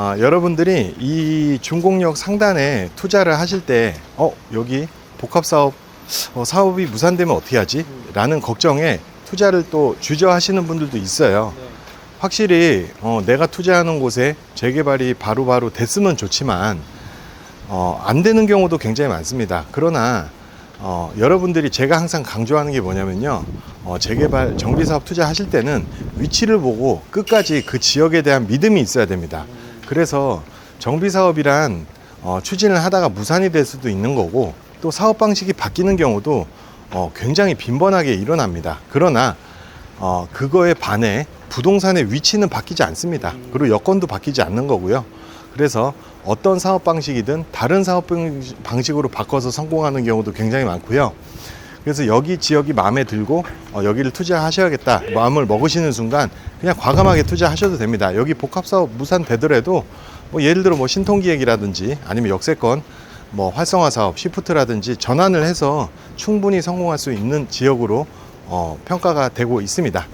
아, 여러분들이 이 중공역 상단에 투자를 하실 때, 어, 여기 복합사업, 어, 사업이 무산되면 어떻게 하지? 라는 걱정에 투자를 또 주저하시는 분들도 있어요. 확실히, 어, 내가 투자하는 곳에 재개발이 바로 바로 됐으면 좋지만, 어, 안 되는 경우도 굉장히 많습니다. 그러나, 어, 여러분들이 제가 항상 강조하는 게 뭐냐면요. 어, 재개발, 정비사업 투자하실 때는 위치를 보고 끝까지 그 지역에 대한 믿음이 있어야 됩니다. 그래서 정비 사업이란 어, 추진을 하다가 무산이 될 수도 있는 거고 또 사업 방식이 바뀌는 경우도 어, 굉장히 빈번하게 일어납니다. 그러나 어, 그거에 반해 부동산의 위치는 바뀌지 않습니다. 그리고 여건도 바뀌지 않는 거고요. 그래서 어떤 사업 방식이든 다른 사업 방- 방식으로 바꿔서 성공하는 경우도 굉장히 많고요. 그래서 여기 지역이 마음에 들고 어, 여기를 투자하셔야겠다 마음을 먹으시는 순간 그냥 과감하게 투자하셔도 됩니다. 여기 복합사업 무산 되더라도 뭐 예를 들어 뭐 신통기획이라든지 아니면 역세권 뭐 활성화 사업 시프트라든지 전환을 해서 충분히 성공할 수 있는 지역으로 어, 평가가 되고 있습니다.